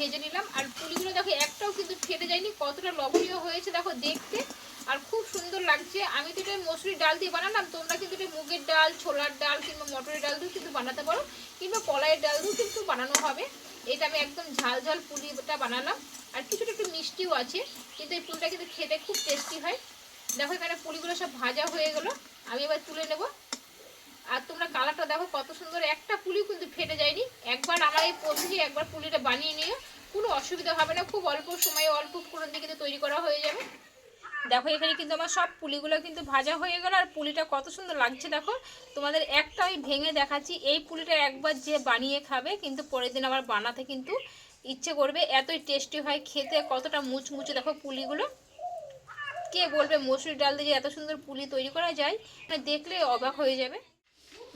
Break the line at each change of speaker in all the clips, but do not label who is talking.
ভেজে নিলাম। আর পুলিগুলো দেখো, একটাও কিন্তু ফেটে যায়নি, কতটা লবণীয় হয়েছে দেখো দেখতে। আর খুব সুন্দর লাগছে। আমি তো এটা মসুরির ডাল দিয়ে বানালাম, তোমরা কিন্তু এটা মুগের ডাল, ছোলার ডাল কিংবা মটরের ডাল দিয়েও কিন্তু বানাতে পারো, কিংবা কলাইয়ের ডাল দিয়েও কিন্তু বানানো হবে। এটা আমি একদম ঝাল ঝাল পুলিটা বানালাম। আর কিছুটা একটু মিষ্টিও আছে, কিন্তু এই পুলিটা কিন্তু খেতে খুব টেস্টি হয়। দেখো এখানে পুলিগুলো সব ভাজা হয়ে গেল। আমি এবার তুলে নেব। আর তোমরা কালারটা দেখো, কত সুন্দর। একটা পুলি কিন্তু ফেটে যায়নি। একবার আমার এই পদ্ধতি একবার পুলিটা বানিয়ে নিয়ে কোনো অসুবিধা হবে না, খুব অল্প সময়ে অল্প উপকরণ দিয়ে কিন্তু তৈরি করা হয়ে যাবে। দেখো, এখানে কিন্তু আমার সব পুলিগুলো কিন্তু ভাজা হয়ে গেল, আর পুলিটা কত সুন্দর লাগছে দেখো। তোমাদের একটা আমি ভেঙে দেখাচ্ছি, এই পুলিটা একবার যে বানিয়ে খাবে, কিন্তু পরের দিন আবার বানাতে কিন্তু ইচ্ছে করবে। এতই টেস্টি হয় খেতে, কতটা মুচমুচে দেখো পুলিগুলো। কে বলবে মসুর ডাল দিয়ে এত সুন্দর পুলি তৈরি করা যায়, দেখলে অবাক হয়ে যাবে।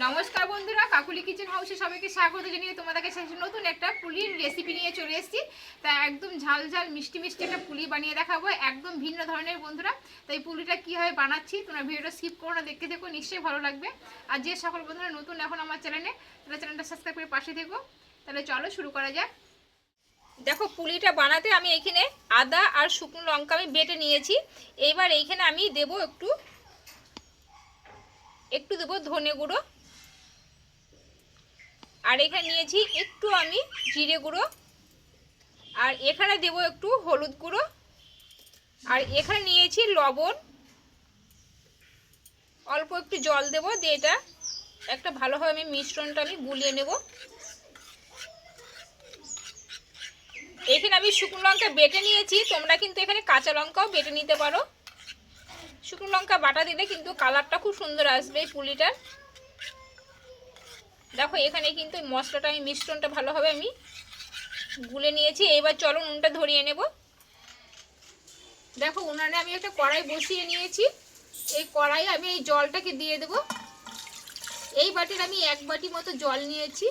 নমস্কার বন্ধুরা, কাকুলি কিচেন হাউসে সবাইকে স্বাগত জানিয়ে তোমাদের কাছে নতুন একটা পুলির রেসিপি নিয়ে চলে এসেছি। তা একদম ঝাল ঝাল, মিষ্টি মিষ্টি একটা পুলি বানিয়ে দেখাবো, একদম ভিন্ন ধরনের বন্ধুরা। তাই পুলিটা কীভাবে বানাচ্ছি তোমরা ভিডিওটা স্কিপ করো না, দেখতে দেখো নিশ্চয়ই ভালো লাগবে। আর যে সকল বন্ধুরা নতুন এখন আমার চ্যানেলে তাহলে চ্যানেলটা সাবস্ক্রাইব করে পাশে থেকো। তাহলে চলো শুরু করা যাক। দেখো পুলিটা বানাতে আমি এখানে আদা আর শুকনো লঙ্কা আমি বেটে নিয়েছি। এইবার এইখানে আমি দেব একটু একটু দেবো ধনে গুঁড়ো। আর এখানে নিয়েছি একটু আমি জিরে গুঁড়ো। আর এখানে দেব একটু হলুদ গুঁড়ো। আর এখানে নিয়েছি লবণ। অল্প একটু জল দেবো দিয়ে এটা একটা ভালোভাবে আমি মিশ্রণটা আমি গুলিয়ে নেব। এখানে আমি শুকনো লঙ্কা বেটে নিয়েছি। তোমরা কিন্তু এখানে কাঁচা লঙ্কাও বেটে নিতে পারো। শুকনো লঙ্কা বাটা দিলে কিন্তু কালারটা খুব সুন্দর আসবে এই পুলিটার। দেখো, এখানে কিন্তু মশলাটা আমি মিশ্রণটা ভালোভাবে আমি গুলে নিয়েছি। এবার চলো নুনটা ধরিয়ে নেব। দেখো, উনানে আমি একটা কড়াই বসিয়ে নিয়েছি। এই কড়াই আমি এই জলটাকে দিয়ে দেব। এই বাটির আমি এক বাটি মতো জল নিয়েছি।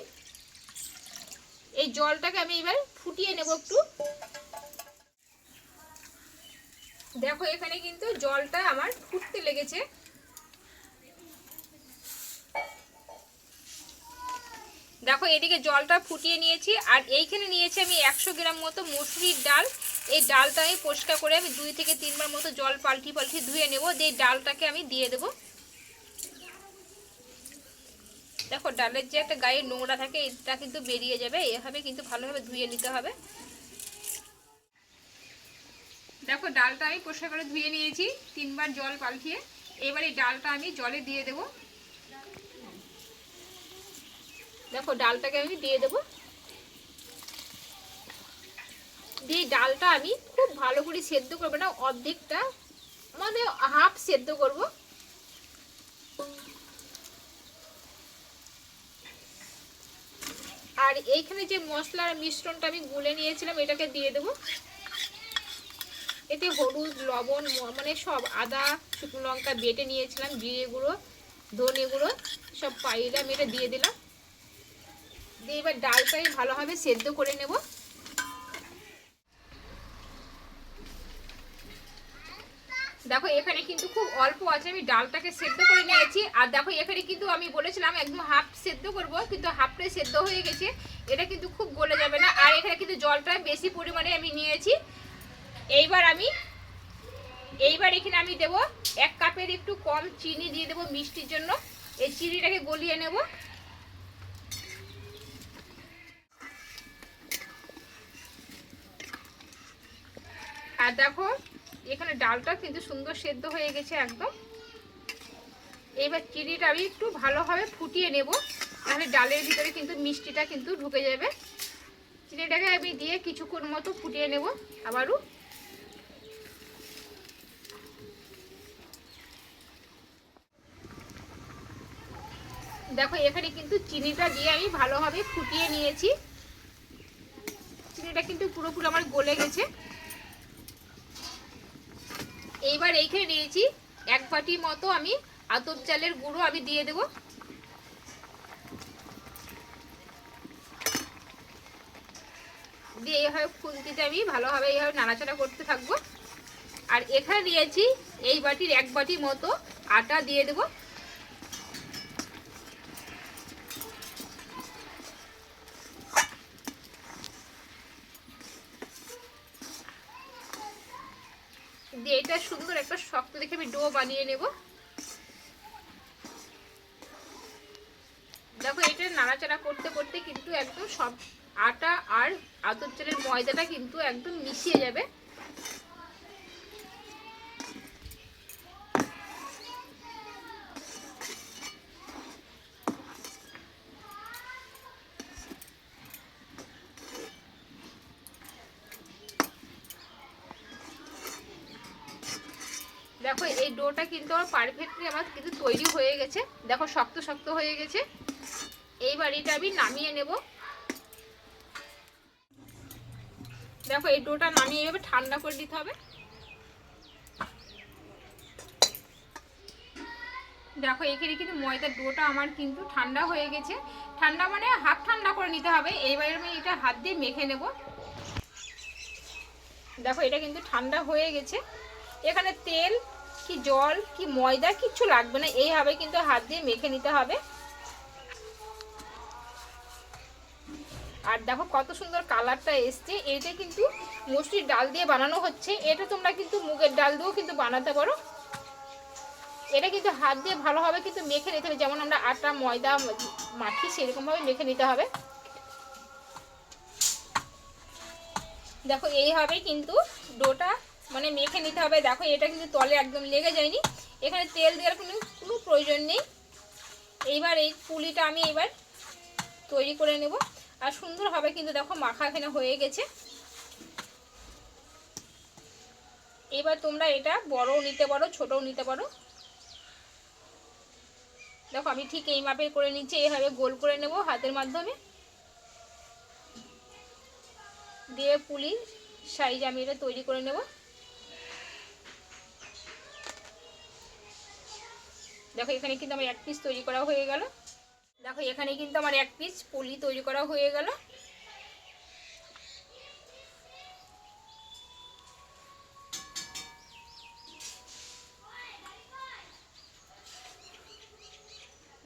এই জলটাকে আমি এবার ফুটিয়ে নেব একটু। দেখো, এখানে কিন্তু জলটা আমার ফুটতে লেগেছে। দেখো, এদিকে জলটা ফুটিয়ে নিয়েছি, আর এইখানে নিয়েছি আমি একশো গ্রাম মতো মুসুরির ডাল। এই ডালটা আমি পরিষ্কার করে আমি দুই থেকে তিনবার মতো জল পাল্টি পাল্টি ধুয়ে নেব, দিয়ে ডালটাকে আমি দিয়ে দেব। দেখো, ডালের যে একটা গায়ে নোংরা থাকে, এটা কিন্তু বেরিয়ে যাবে, এভাবে কিন্তু ভালোভাবে ধুয়ে নিতে হবে। দেখো, ডালটা আমি পরিষ্কার করে ধুয়ে নিয়েছি, তিনবার জল পাল্টিয়ে। এবার এই ডালটা আমি জলে দিয়ে দেবো। দেখো, ডালটাকে আমি দিয়ে দেবো। দিয়ে ডালটা আমি খুব ভালো করে সেদ্ধ করব না, অর্ধেকটা মানে হাফ সেদ্ধ করব। আর এইখানে যে মশলার মিশ্রণটা আমি গুলে নিয়েছিলাম, এটাকে দিয়ে দেবো। এতে হলুদ, লবণ মানে সব আদা, শুকনো লঙ্কা বেটে নিয়েছিলাম, জিরে গুঁড়ো, ধনে গুঁড়ো, সব পাইলে আমি এটা দিয়ে দিলাম। দিয়ে এবার ডালটাই ভালোভাবে সেদ্ধ করে নেব। দেখো, এখানে কিন্তু খুব অল্প আছে, আমি ডালটাকে সেদ্ধ করে নিয়েছি। আর দেখো, এখানে কিন্তু আমি বলেছিলাম একদম হাফ সেদ্ধ করব, কিন্তু হাফটাই সেদ্ধ হয়ে গেছে। এটা কিন্তু খুব গলে যাবে না। আর এখানে কিন্তু জলটা বেশি পরিমাণে আমি নিয়েছি। এইবার আমি, এইবার এখানে আমি দেব এক কাপের একটু কম চিনি দিয়ে দেবো মিষ্টির জন্য। এই চিনিটাকে গলিয়ে নেব। আর দেখো, এখানে ডালটা কিন্তু সুন্দর সেদ্ধ হয়ে গেছে একদম। এবার চিনিটা আমি একটু ভালোভাবে ফুটিয়ে নেব, তাহলে ডালের ভিতরে কিন্তু মিষ্টিটা কিন্তু ঢুকে যাবে। চিনিটাকে আমি দিয়ে কিছুক্ষণ মতো ফুটিয়ে নেব আবারও। দেখো, এখানে কিন্তু চিনিটা দিয়ে আমি ভালোভাবে ফুটিয়ে নিয়েছি। চিনিটা কিন্তু পুরোপুরি আমার গলে গেছে। এইবার এইখানে নিয়েছি এক বাটি মতো আমি আতপ চালের গুঁড়ো আমি দিয়ে দেব। দিয়ে এইভাবে খুন্তিতে আমি ভালোভাবে এইভাবে নাড়াচাড়া করতে থাকব। আর এখানে নিয়েছি এই বাটির এক বাটি মতো আটা দিয়ে দেব। দিয়ে এটা সুন্দর একটা শক্ত দেখে আমি ডো বানিয়ে নেব। দেখো, এটা নাড়াচাড়া করতে করতে কিন্তু একদম সব আটা আর আতর চালের ময়দাটা কিন্তু একদম মিশিয়ে যাবে। দেখো, এই ডোটা কিন্তু আমার পারফেক্টলি আমার কিন্তু তৈরি হয়ে গেছে। দেখো, শক্ত শক্ত হয়ে গেছে। এইবার এটা আমি নামিয়ে নেব। দেখো, এই ডোটা নামিয়ে এভাবে ঠান্ডা করে দিতে হবে। দেখো, এখানে কিন্তু ময়দার ডোটা আমার কিন্তু ঠান্ডা হয়ে গেছে। ঠান্ডা মানে হাত ঠান্ডা করে নিতে হবে। এইবার আমি এটা হাত দিয়ে মেখে নেব। দেখো, এটা কিন্তু ঠান্ডা হয়ে গেছে। এখানে তেল কি জল, কি ময়দা, কিচ্ছু লাগবে না। এইভাবে কিন্তু হাত দিয়ে মেখে নিতে হবে। আর দেখো কত সুন্দর কালারটা এসছে। এটা কিন্তু মুসুরির ডাল দিয়ে বানানো হচ্ছে। এটা তোমরা কিন্তু মুগের ডাল দিয়েও কিন্তু বানাতে পারো। এটা কিন্তু হাত দিয়ে ভালোভাবে কিন্তু মেখে নিতে হবে। যেমন আমরা আটা, ময়দা, মাখি সেরকমভাবে মেখে নিতে হবে। দেখো এইভাবে কিন্তু ডোটা মানে মেখে নিতে হবে। দেখো, এটা কিন্তু তলে একদম লেগে যায়নি। এখানে তেল দেওয়ার কোনো কোনো প্রয়োজন নেই। এইবার এই পুলিটা আমি এবার তৈরি করে নেব। আর সুন্দরভাবে কিন্তু দেখো, মাখা এখানে হয়ে গেছে। এবার তোমরা এটা বড়ও নিতে পারো, ছোটও নিতে পারো। দেখো, আমি ঠিক এই মাপের করে নিচ্ছি, এইভাবে গোল করে নেব হাতের মাধ্যমে। দিয়ে পুলি সাইজ আমি এটা তৈরি করে নেব। দেখো, এখানে কিন্তু আমার এক পিস তৈরি করা হয়ে গেল। দেখো, এখানে কিন্তু আমার এক পিস পুলি তৈরি করা হয়ে গেল।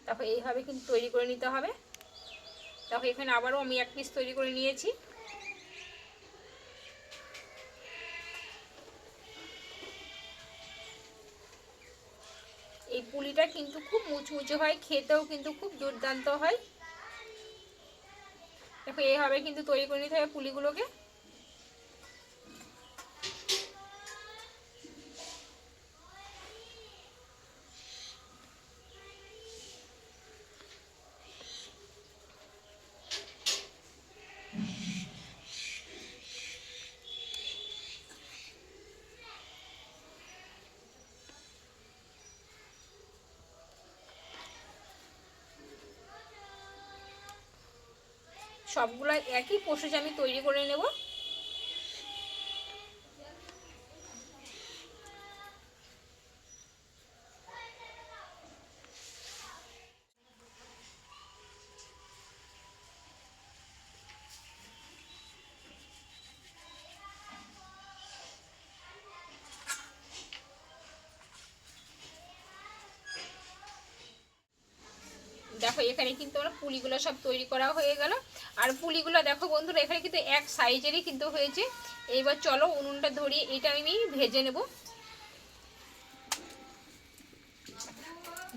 দেখো, এইভাবে কিন্তু তৈরি করে নিতে হবে। দেখো, এখানে আবারও আমি এক পিস তৈরি করে নিয়েছি। এই কিন্তু খুব মুচমুচে হয়, খেতেও কিন্তু খুব দুর্দান্ত হয়। দেখো এইভাবে কিন্তু তৈরি করে নিতে হবে পুলিগুলোকে। সবগুলো একই প্রসেস আমি তৈরি করে নেব। দেখো, এখানে কিন্তু আমার পুলিগুলো সব তৈরি করা হয়ে গেল। আর পুলিগুলো দেখো বন্ধুরা, এখানে কিন্তু এক সাইজেরই কিন্তু হয়েছে। এইবার চলো উনুনটা ধরিয়ে এটা আমি ভেজে নেব।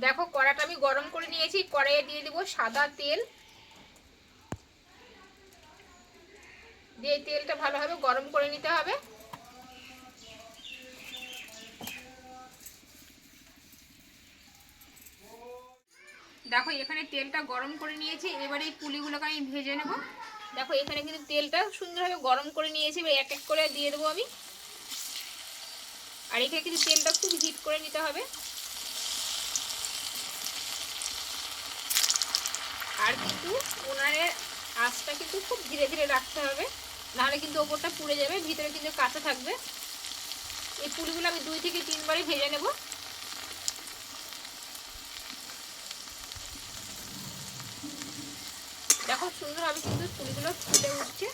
দেখো, কড়াটা আমি গরম করে নিয়েছি, কড়াইয়ে দিয়ে দেবো সাদা তেল। দিয়ে তেলটা ভালোভাবে গরম করে নিতে হবে। দেখো, এখানে তেলটা গরম করে নিয়েছি। এবারে এই পুলিগুলোকে আমি ভেজে নেব। দেখো, এখানে কিন্তু তেলটা সুন্দরভাবে গরম করে নিয়েছি। এবার এক এক করে দিয়ে দেবো আমি। আর এখানে কিন্তু তেলটা খুব হিট করে নিতে হবে। আর কিন্তু উনানের আঁচটা কিন্তু খুব ধীরে ধীরে রাখতে হবে। নাহলে কিন্তু ওপরটা পুড়ে যাবে, ভিতরে কিন্তু কাঁচা থাকবে। এই পুলিগুলো আমি দুই থেকে তিনবারই ভেজে নেব। সুন্দরভাবে কিন্তু ফুলগুলো ফুটে উঠছে।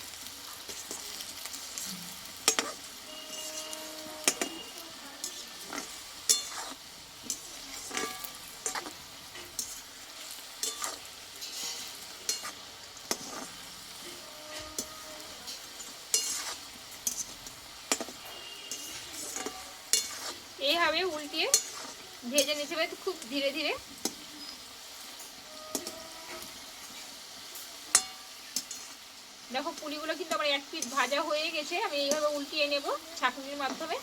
এইভাবে উল্টিয়ে ভেজে নিতে হবে খুব ধীরে ধীরে। পুলিগুলো কিন্তু আমার এক পিস ভাজা হয়ে গেছে। আমি এইভাবে উল্টিয়ে নেব ছাঁকুনির মাধ্যমে।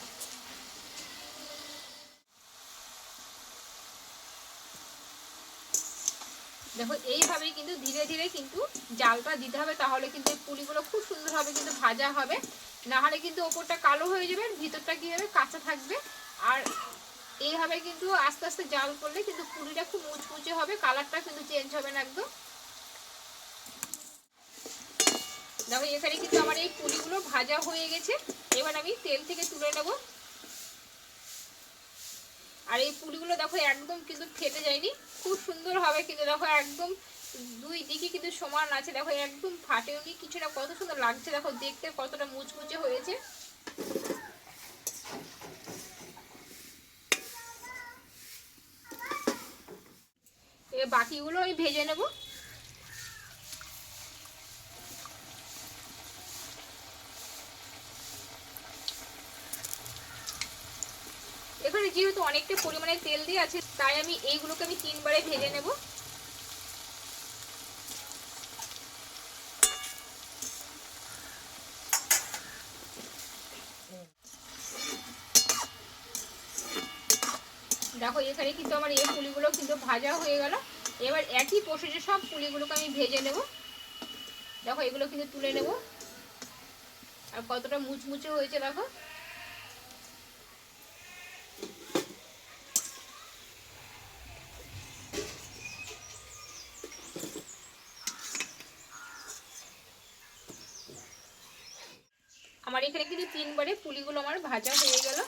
দেখো, এইভাবেই কিন্তু ধীরে ধীরে কিন্তু জালটা দিতে হবে, তাহলে কিন্তু এই পুলিগুলো খুব সুন্দরভাবে কিন্তু ভাজা হবে। না হলে কিন্তু ওপরটা কালো হয়ে যাবে ভিতরটা কি হবে, কাঁচা থাকবে। আর এইভাবে কিন্তু আস্তে আস্তে জাল করলে কিন্তু পুলিটা খুব মুচমুচে হবে, কালারটা কিন্তু চেঞ্জ হবে না একদম। দেখো, এখানে কিন্তু আমার এই পুলিগুলো ভাজা হয়ে গেছে। এবার আমি তেল থেকে তুলে নেব। আর এই পুলিগুলো দেখো, একদম কিন্তু ফেটে যায়নি। খুব সুন্দর হবে কিন্তু, দেখো, একদম দুই দিকে কিন্তু সমান আছে। দেখো, একদম ফাটেওনি কিছুটা কত সুন্দর লাগছে। দেখো, দেখতে কতটা মুচমুচে হয়েছে। বাকিগুলো আমি ভেজে নেব। এখানে যেহেতু অনেকটা পরিমাণে তেল দিয়ে আছে, তাই আমি এইগুলোকে আমি তিনবারে ভেজে নেব। দেখো, এখানে কিন্তু আমার এই পুলিগুলো কিন্তু ভাজা হয়ে গেল। এবার একই প্রসেসে সব পুলিগুলোকে আমি ভেজে নেব। দেখো, এগুলো কিন্তু তুলে নেব। আর কতটা মুচমুচে হয়েছে, দেখো আমার এখানে কিন্তু তিনবারে পুলিগুলো আমার ভাজা হয়ে গেল।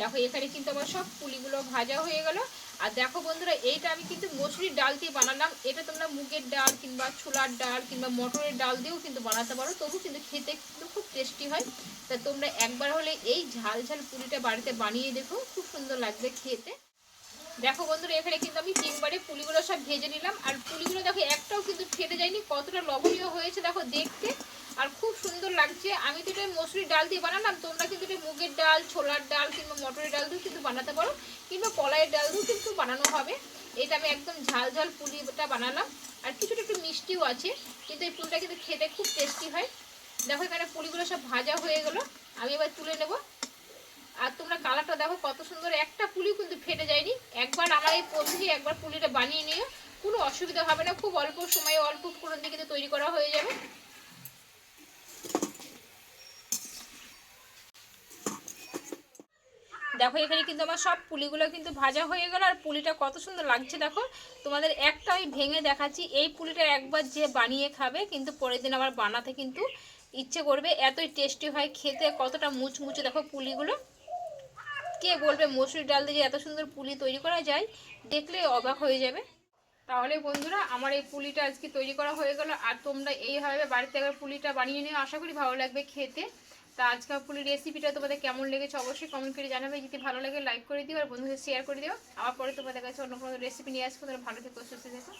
দেখো, এখানে কিন্তু আমার সব পুলিগুলো ভাজা হয়ে গেল। আর দেখো বন্ধুরা, এইটা আমি কিন্তু মসুরির ডাল দিয়ে বানালাম। এটা তোমরা মুগের ডাল কিংবা ছোলার ডাল কিংবা মটরের ডাল দিয়েও কিন্তু বানাতে পারো। তবু কিন্তু খেতে কিন্তু খুব টেস্টি হয়। তা তোমরা একবার হলে এই ঝাল ঝাল পুলিটা বাড়িতে বানিয়ে দেখো। খুব সুন্দর লাগবে খেতে। দেখো বন্ধুরা, এখানে কিন্তু আমি তিনবারে পুলিগুলো সব ভেজে নিলাম। আর পুলিগুলো দেখো, একটাও কিন্তু ফেটে যায়নি, কতটা লবণীয় হয়েছে দেখো দেখতে। আর খুব সুন্দর লাগছে। আমি তো এটা মসুরির ডাল দিয়ে বানালাম, তোমরা কিন্তু এটা মুগের ডাল, ছোলার ডাল কিংবা মটরের ডাল দিয়েও কিন্তু বানাতে পারো, কিংবা কলাইয়ের ডাল দিয়েও কিন্তু বানানো হবে। এটা আমি একদম ঝাল ঝাল পুলিটা বানালাম। আর কিছুটা একটু মিষ্টিও আছে, কিন্তু এই পুলিটা কিন্তু খেতে খুব টেস্টি হয়। দেখো এখানে পুলিগুলো সব ভাজা হয়ে গেলো। আমি এবার তুলে নেব। দেখো কত সুন্দর একটা পুলি কিন্তু ফেটে যায়নি। একবার আমার এই পদ্ধতি, একবার পুলিটা বানিয়ে নিও। কোনো অসুবিধা হবে না, খুব অল্প সময়ে অল্প উপকরণ দিয়ে কিন্তু তৈরি করা হয়ে যাবে। দেখো, এখানে কিন্তু আমার সব পুলিগুলো কিন্তু ভাজা হয়ে গেল, আর পুলিটা কত সুন্দর লাগছে দেখো। তোমাদের একটা আমি ভেঙে দেখাচ্ছি, এই পুলিটা একবার যে বানিয়ে খাবে, কিন্তু পরের দিন আবার বানাতে কিন্তু ইচ্ছে করবে। এতই টেস্টি হয়, খেতে কতটা মুচমুচে দেখো পুলিগুলো। কে বলবে? মসুর ডাল দিয়ে এত সুন্দর পুলি তৈরি করা যায়, দেখলে অবাক হয়ে যাবে। তাহলে বন্ধুরা, আমার এই পুলিটা আজকে তৈরি করা হয়ে গেল। আর তোমরা এইভাবে বাড়িতে একবার পুলিটা বানিয়ে নিও, আশা করি ভালো লাগবে খেতে। তা আজকের পুলির রেসিপিটা তোমাদের কেমন লেগেছে অবশ্যই কমেন্ট করে জানাবে। যদি ভালো লাগে লাইক করে দিও আর বন্ধুদের শেয়ার করে দিও। আবার পরে তোমাদের কাছে অন্য কোনো রেসিপি নিয়ে আসব। তোমরা ভালো থেকো, সুস্থ থেকো।